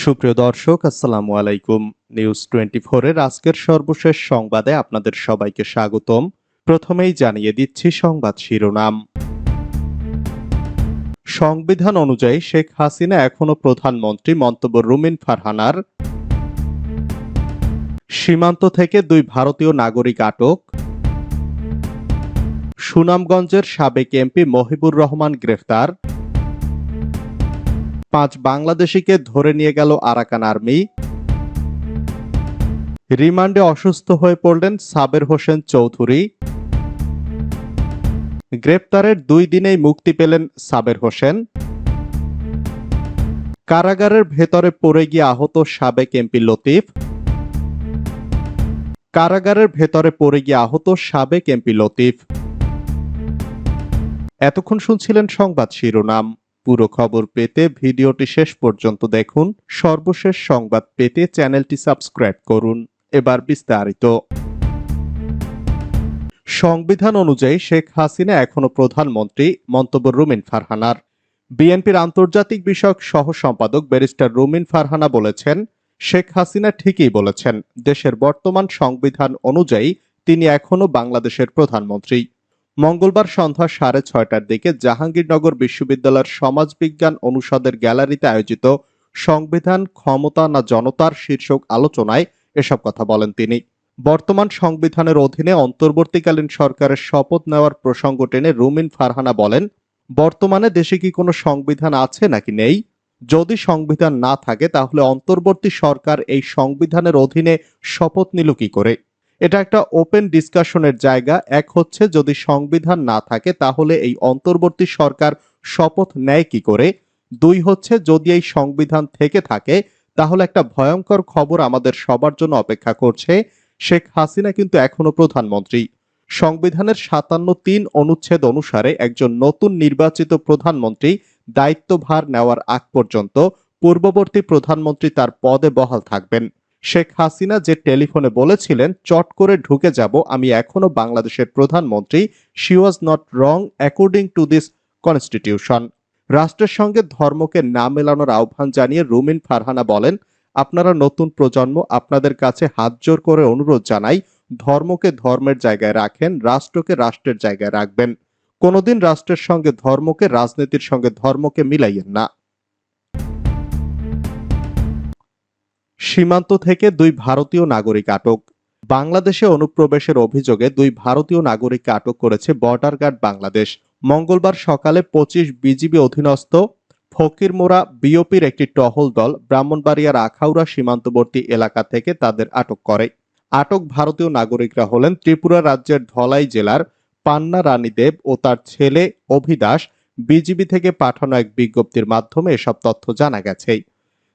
সুপ্রিয় দর্শক, আসসালামু আলাইকুম। নিউজ টোয়েন্টি এর আজকের সর্বশেষ সংবাদে আপনাদের সবাইকে স্বাগতম। প্রথমেই জানিয়ে দিচ্ছি সংবাদ শিরোনাম। সংবিধান অনুযায়ী শেখ হাসিনা এখনও প্রধানমন্ত্রী মন্তব্য রুমিন ফারহানার। সীমান্ত থেকে দুই ভারতীয় নাগরিক আটক। সুনামগঞ্জের সাবেক এমপি মহিবুর রহমান গ্রেফতার। পাঁচ বাংলাদেশিকে ধরে নিয়ে গেল আরাকান আর্মি। রিমান্ডে অসুস্থ হয়ে পড়লেন সাবের হোসেন চৌধুরী। গ্রেপ্তারের দুই দিনেই মুক্তি পেলেন সাবের হোসেন। কারাগারের ভেতরে পড়ে গিয়ে আহত সাবেক এমপি লতিফ। কারাগারের ভেতরে পড়ে গিয়ে আহত সাবেক এমপি লতিফ। এতক্ষণ শুনছিলেন সংবাদ শিরোনাম। পুরো খবর পেতে ভিডিওটি শেষ পর্যন্ত দেখুন। সর্বশেষ সংবাদ পেতে চ্যানেলটি সাবস্ক্রাইব করুন। এবার বিস্তারিত। সংবিধান অনুযায়ী শেখ হাসিনা এখনও প্রধানমন্ত্রী, মন্তব্য রুমিন ফারহানার। বিএনপির আন্তর্জাতিক বিষয়ক সহ সম্পাদক ব্যারিস্টার রুমিন ফারহানা বলেছেন, শেখ হাসিনা ঠিকই বলেছেন, দেশের বর্তমান সংবিধান অনুযায়ী তিনি এখনও বাংলাদেশের প্রধানমন্ত্রী। মঙ্গলবার সন্ধ্যা সাড়ে ছয়টার দিকে জাহাঙ্গীরনগর বিশ্ববিদ্যালয়ের সমাজবিজ্ঞান অনুষদের গ্যালারিতে আয়োজিত সংবিধান, ক্ষমতা না জনতার শীর্ষক আলোচনায় এসব কথা বলেন তিনি। বর্তমান সংবিধানের অধীনে অন্তর্বর্তীকালীন সরকারের শপথ নেওয়ার প্রসঙ্গ টেনে রুমিন ফারহানা বলেন, বর্তমানে দেশে কি কোনো সংবিধান আছে নাকি নেই? যদি সংবিধান না থাকে, তাহলে অন্তর্বর্তী সরকার এই সংবিধানের অধীনে শপথ নিল কি করে? এটা একটা ওপেন ডিসকাশনের জায়গা। এক হচ্ছে যদি সংবিধান না থাকে, তাহলে এই অন্তর্বর্তী সরকার শপথ নেয় কি করে? দুই হচ্ছে যদি এই সংবিধান থেকে থাকে, তাহলে একটা ভয়ঙ্কর খবর আমাদের সবার জন্য অপেক্ষা করছে। শেখ হাসিনা কিন্তু এখনও প্রধানমন্ত্রী। সংবিধানের সাতান্ন তিন অনুচ্ছেদ অনুসারে একজন নতুন নির্বাচিত প্রধানমন্ত্রী দায়িত্বভার নেওয়ার আগ পর্যন্ত পূর্ববর্তী প্রধানমন্ত্রী তার পদে বহাল থাকবেন। শেখ হাসিনা যে টেলিফোনে বলেছিলেন, চট করে ঢুকে যাব, আমি এখনও বাংলাদেশের প্রধানমন্ত্রী she was not wrong according to this constitution রাষ্ট্রের সঙ্গে ধর্মকে না মেলানোর আহ্বান জানিয়ে রুমিন ফারহানা বলেন, আপনারা নতুন প্রজন্ম, আপনাদের কাছে হাত জোর করে অনুরোধ জানাই, ধর্মকে ধর্মের জায়গায় রাখেন, রাষ্ট্রকে রাষ্ট্রের জায়গায় রাখবেন। কোনোদিন রাষ্ট্রের সঙ্গে ধর্মকে, রাজনীতির সঙ্গে ধর্মকে মিলাইয়েন না। সীমান্ত থেকে দুই ভারতীয় নাগরিক আটক। বাংলাদেশে অনুপ্রবেশের অভিযোগে দুই ভারতীয় নাগরিককে আটক করেছে বর্ডার গার্ড বাংলাদেশ। মঙ্গলবার সকালে পঁচিশ বিজিবি অধীনস্থ ফকিরমোড়া বিওপির একটি টহল দল ব্রাহ্মণবাড়িয়ার আখাউড়া সীমান্তবর্তী এলাকা থেকে তাদের আটক করে। আটক ভারতীয় নাগরিকরা হলেন ত্রিপুরা রাজ্যের ধলাই জেলার পান্না রানীদেব ও তার ছেলে অভিদাস। বিজিবি থেকে পাঠানো এক বিজ্ঞপ্তির মাধ্যমে এসব তথ্য জানা গেছে।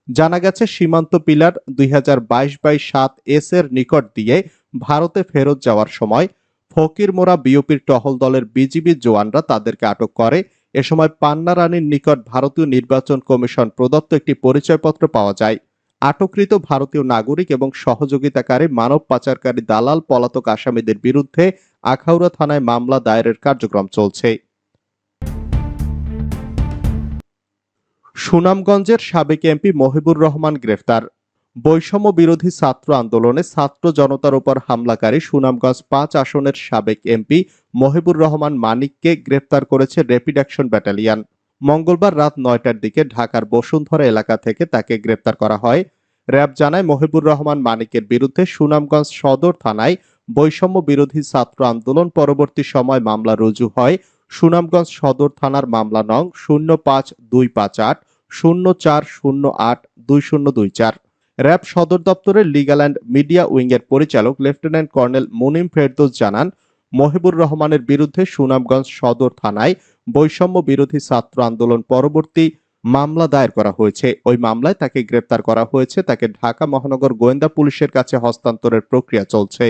জানা গেছে, সীমান্ত পিলার দুই হাজার বাইশ বাই সাত এস এর নিকট দিয়ে ভারতে ফেরত যাওয়ার সময় ফকির ফকিরমোড়া বিওপির টহল দলের বিজিবি জওয়ানরা তাদেরকে আটক করে। এ সময় পান্না রানীর নিকট ভারতীয় নির্বাচন কমিশন প্রদত্ত একটি পরিচয়পত্র পাওয়া যায়। আটককৃত ভারতীয় নাগরিক এবং সহযোগিতাকারী মানব পাচারকারী দালাল পলাতক আসামিদের বিরুদ্ধে আখাউড়া থানায় মামলা দায়েরের কার্যক্রম চলছে। সুনামগঞ্জের সাবেক এমপি মহিবুর রহমান গ্রেফতার। বৈষম্য বিরোধী ছাত্র আন্দোলনে ছাত্র জনতার উপর হামলাকারী সুনামগঞ্জ পাঁচ আসনের সাবেক এমপি মহিবুর রহমান মানিককে গ্রেফতার করেছে র্যাপিড অ্যাকশন ব্যাটালিয়ন। মঙ্গলবার রাত নয়টার দিকে ঢাকার বসুন্ধরা এলাকা থেকে তাকে গ্রেপ্তার করা হয়। র্যাব জানায় মহিবুর রহমান মানিকের বিরুদ্ধে সুনামগঞ্জ সদর থানায় বৈষম্য বিরোধী ছাত্র আন্দোলন পরবর্তী সময় মামলা রুজু হয় সুনামগঞ্জ সদর থানার মামলা নং শূন্য পাঁচ দুই পাঁচ আট, শূন্য চার শূন্য আট দুই শূন্য দুই চার। র্যাব সদর দপ্তরের লিগাল অ্যান্ড মিডিয়া উইংয়ের পরিচালক লেফটেন্যান্ট কর্নেল মুনিম ফেরদোস জানান, মহিবুর রহমানের বিরুদ্ধে সুনামগঞ্জ সদর থানায় বৈষম্য বিরোধী ছাত্র আন্দোলন পরবর্তী মামলা দায়ের করা হয়েছে। ওই মামলায় তাকে গ্রেপ্তার করা হয়েছে। তাকে ঢাকা মহানগর গোয়েন্দা পুলিশের কাছে হস্তান্তরের প্রক্রিয়া চলছে।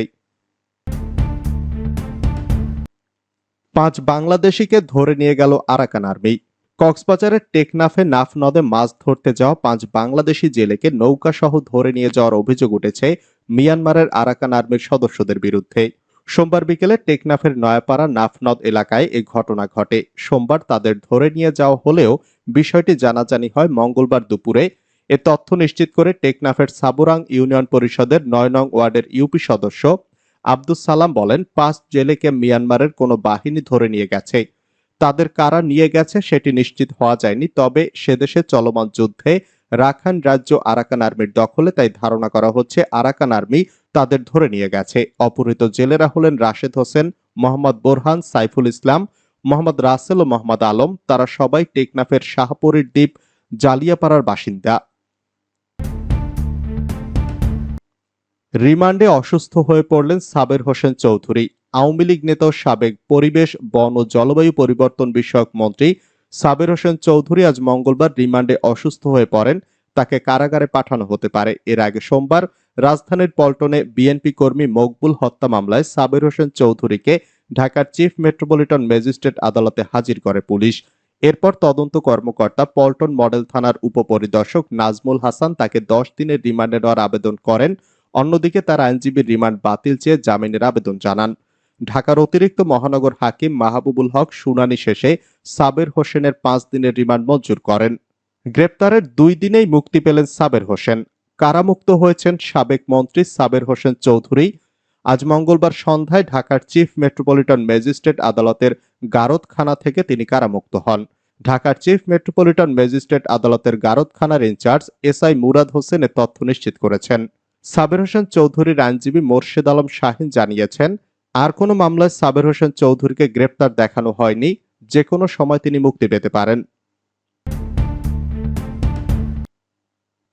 পাঁচ বাংলাদেশিকে ধরে নিয়ে গেল আরাকান আর্মি। কক্সবাজারের টেকনাফে নাফ নদে মাছ ধরতে যাওয়া পাঁচ বাংলাদেশি জেলেকে নৌকা সহ ধরে নিয়ে যাওয়ার অভিযোগ উঠেছে মিয়ানমারের আরাকান আর্মির সদস্যদের বিরুদ্ধে। সোমবার বিকেলে টেকনাফের নয়াপাড়া নাফনদ এলাকায় এ ঘটনা ঘটে। সোমবার তাদের ধরে নিয়ে যাওয়া হলেও বিষয়টি জানাজানি হয় মঙ্গলবার দুপুরে। এ তথ্য নিশ্চিত করে টেকনাফের সাবুরাং ইউনিয়ন পরিষদের নয় নং ওয়ার্ডের ইউপি সদস্য আব্দুস সালাম বলেন, পাঁচ জেলেকে মিয়ানমারের কোনো বাহিনী ধরে নিয়ে গেছে। তাদের কারা নিয়ে গেছে সেটি নিশ্চিত হওয়া যায়নি, তবে সেদেশে চলমান যুদ্ধে রাখান রাজ্য আরাকান আর্মির দখলে, তাই ধারণা করা হচ্ছে আরাকান আর্মি তাদের ধরে নিয়ে গেছে। অপহৃত জেলেরা হলেন রাশেদ হোসেন, মোহাম্মদ বোরহান, সাইফুল ইসলাম, মোহাম্মদ রাসেল ও মোহাম্মদ আলম। তারা সবাই টেকনাফের শাহপুরীর দ্বীপ জালিয়াপাড়ার বাসিন্দা। রিমান্ডে অসুস্থ হয়ে পড়লেন সাবের হোসেন চৌধুরী। আওয়ামী লীগ নেতা সাবেক পরিবেশ, বন ও জলবায়ু পরিবর্তন বিষয়ক মন্ত্রী সাবের হোসেন চৌধুরী আজ মঙ্গলবার রিমান্ডে অসুস্থ হয়ে পড়েন। তাকে কারাগারে পাঠানো হতে পারে। এর আগে সোমবার রাজধানীর পল্টনে বিএনপি কর্মী মকবুল হত্যা মামলায় সাবের হোসেন চৌধুরীকে ঢাকার চিফ মেট্রোপলিটন ম্যাজিস্ট্রেট আদালতে হাজির করে পুলিশ। এরপর তদন্ত কর্মকর্তা পল্টন মডেল থানার উপপরিদর্শক নাজমুল হাসান তাকে দশ দিনের রিমান্ডে নেওয়ার আবেদন করেন। অন্যদিকে তার আইনজীবীর রিমান্ড বাতিল চেয়ে জামিনের আবেদন জানান। ঢাকার অতিরিক্ত মহানগর হাকিম মাহবুবুল হক শুনানি শেষে সাবের হোসেনের পাঁচ দিনের রিমান্ড মঞ্জুর করেন। গ্রেপ্তারের দুই দিনেই মুক্তি পেলেন সাবের হোসেন। কারামুক্ত হয়েছেন সাবেক মন্ত্রী সাবের হোসেন চৌধুরী। আজ মঙ্গলবার সন্ধ্যায় ঢাকার চিফ মেট্রোপলিটন ম্যাজিস্ট্রেট আদালতের গারদখানা থেকে তিনি কারামুক্ত হন। ঢাকার চিফ মেট্রোপলিটন ম্যাজিস্ট্রেট আদালতের গারদখানার ইনচার্জ এসআই মুরাদ হোসেনের তথ্য নিশ্চিত করেছেন। সাবের হোসেন চৌধুরীর আইনজীবী মোর্শেদ আলম শাহিন জানিয়েছেন, আর কোনো মামলায় সাবের হোসেন চৌধুরীকে গ্রেপ্তার দেখানো হয়নি, যে কোনো সময় তিনি মুক্তি পেতে পারেন।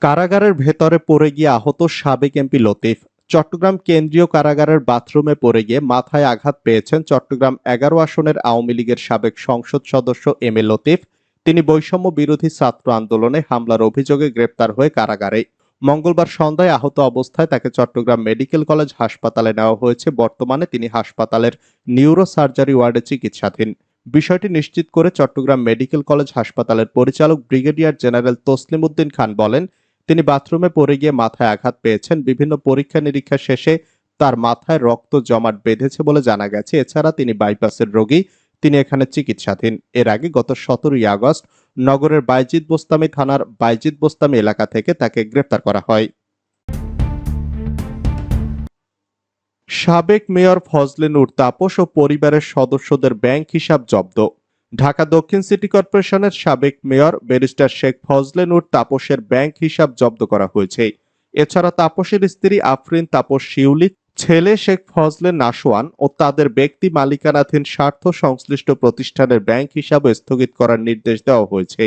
কারাগারের ভেতরে পড়ে গিয়ে আহত সাবেক এমপি লতিফ। চট্টগ্রাম কেন্দ্রীয় কারাগারের বাথরুমে পড়ে গিয়ে মাথায় আঘাত পেয়েছেন চট্টগ্রাম এগারো আসনের আওয়ামী লীগের সাবেক সংসদ সদস্য এম এ লতিফ। তিনি বৈষম্য বিরোধী ছাত্র আন্দোলনে হামলার অভিযোগে গ্রেপ্তার হয়ে কারাগারে। মঙ্গলবার সন্ধ্যায় আহত অবস্থায় তাকে চট্টগ্রাম মেডিকেল কলেজ হাসপাতালে নেওয়া হয়েছে। বর্তমানে তিনি হাসপাতালের নিউরো সার্জারি ওয়ার্ডে চিকিৎসাধীন। বিষয়টি নিশ্চিত করে চট্টগ্রাম মেডিকেল কলেজ হাসপাতালের পরিচালক ব্রিগেডিয়ার জেনারেল তসলিম উদ্দিন খান বলেন, তিনি বাথরুমে পড়ে গিয়ে মাথায় আঘাত পেয়েছেন। বিভিন্ন পরীক্ষা নিরীক্ষা শেষে তার মাথায় রক্ত জমাট বেঁধেছে বলে জানা গেছে। এছাড়া তিনি বাইপাসের রোগী। তিনি এখানে চিকিৎসাধীন। এর আগে গত সতেরোই আগস্ট নগরের বাইজিদ বোস্তামি থানার বাইজিদ বোস্তামি এলাকা থেকে তাকে গ্রেপ্তার করা হয়। সাবেক মেয়র ফজলে নূর তাপস ও পরিবারের সদস্যদের ব্যাংক হিসাব জব্দ। ঢাকা দক্ষিণ সিটি কর্পোরেশনের সাবেক মেয়র ব্যারিস্টার শেখ ফজলে নূর তাপসের ব্যাংক হিসাব জব্দ করা হয়েছে। এছাড়া তাপসের স্ত্রী আফরিন তাপস শিউলি ছেলে শেখ ফজলে নাসওয়ান ও তাদের ব্যক্তি মালিকানাধীন স্বার্থ সংশ্লিষ্ট প্রতিষ্ঠানের ব্যাংক হিসাব স্থগিত করার নির্দেশ দেওয়া হয়েছে।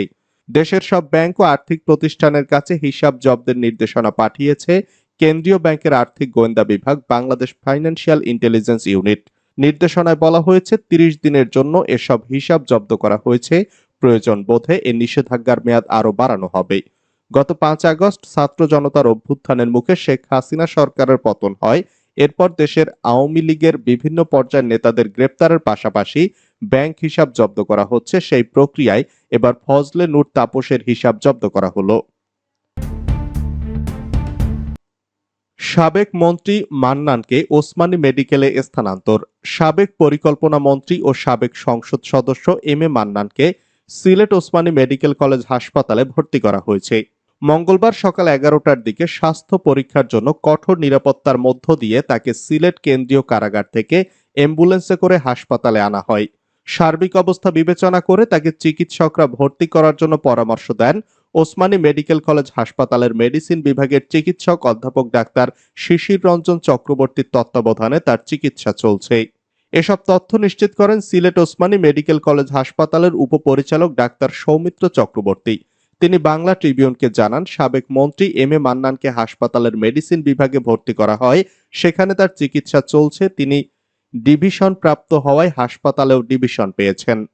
দেশের সব ব্যাংক ও আর্থিক প্রতিষ্ঠানের কাছে হিসাব জব্দের নির্দেশনা পাঠিয়েছে কেন্দ্রীয় ব্যাংকের আর্থিক গোয়েন্দা বিভাগ বাংলাদেশ ফাইন্যান্সিয়াল ইন্টেলিজেন্স ইউনিট। নির্দেশনায় বলা হয়েছে, তিরিশ দিনের জন্য এসব হিসাব জব্দ করা হয়েছে। প্রয়োজন বোধে এ নিষেধাজ্ঞার মেয়াদ আরও বাড়ানো হবে। গত পাঁচ আগস্ট ছাত্র জনতার অভ্যুত্থানের মুখে শেখ হাসিনা সরকারের পতন হয়। এরপর দেশের আওয়ামী লীগের বিভিন্ন পর্যায়ের নেতাদের গ্রেপ্তারের পাশাপাশি ব্যাংক হিসাব জব্দ করা হচ্ছে সেই প্রক্রিয়ায়। এবার ফজলে নূর তাপসের হিসাব জব্দ করা হলো। সাবেক মন্ত্রী মান্নানকে ওসমানী মেডিকেলে স্থানান্তর। সাবেক পরিকল্পনা মন্ত্রী ও সাবেক সংসদ সদস্য এম এ মান্নানকে সিলেট ওসমানী মেডিকেল কলেজ হাসপাতালে ভর্তি করা হয়েছে। মঙ্গলবার সকাল এগারোটার দিকে স্বাস্থ্য পরীক্ষার জন্য কঠোর নিরাপত্তার মধ্য দিয়ে তাকে সিলেট কেন্দ্রীয় কারাগার থেকে অ্যাম্বুলেন্সে করে হাসপাতালে আনা হয়। সার্বিক অবস্থা বিবেচনা করে তাকে চিকিৎসকরা ভর্তি করার জন্য পরামর্শ দেন ওসমানী মেডিকেল কলেজ হাসপাতালের মেডিসিন বিভাগের চিকিৎসক অধ্যাপক ডাক্তার শিশির রঞ্জন চক্রবর্তীর তত্ত্বাবধানে তার চিকিৎসা চলছে। এসব তথ্য নিশ্চিত করেন সিলেট ওসমানী মেডিকেল কলেজ হাসপাতালের উপপরিচালক ডাক্তার সৌমিত্র চক্রবর্তী। তিনি বাংলা ট্রিবিউনকে জানান, সাবেক মন্ত্রী এম এ মান্নানকে হাসপাতালের মেডিসিন বিভাগে ভর্তি করা হয়, সেখানে তার চিকিৎসা চলছে, তিনি ডিভিশন প্রাপ্ত হওয়ায় হাসপাতালেও ডিভিশন পেয়েছেন।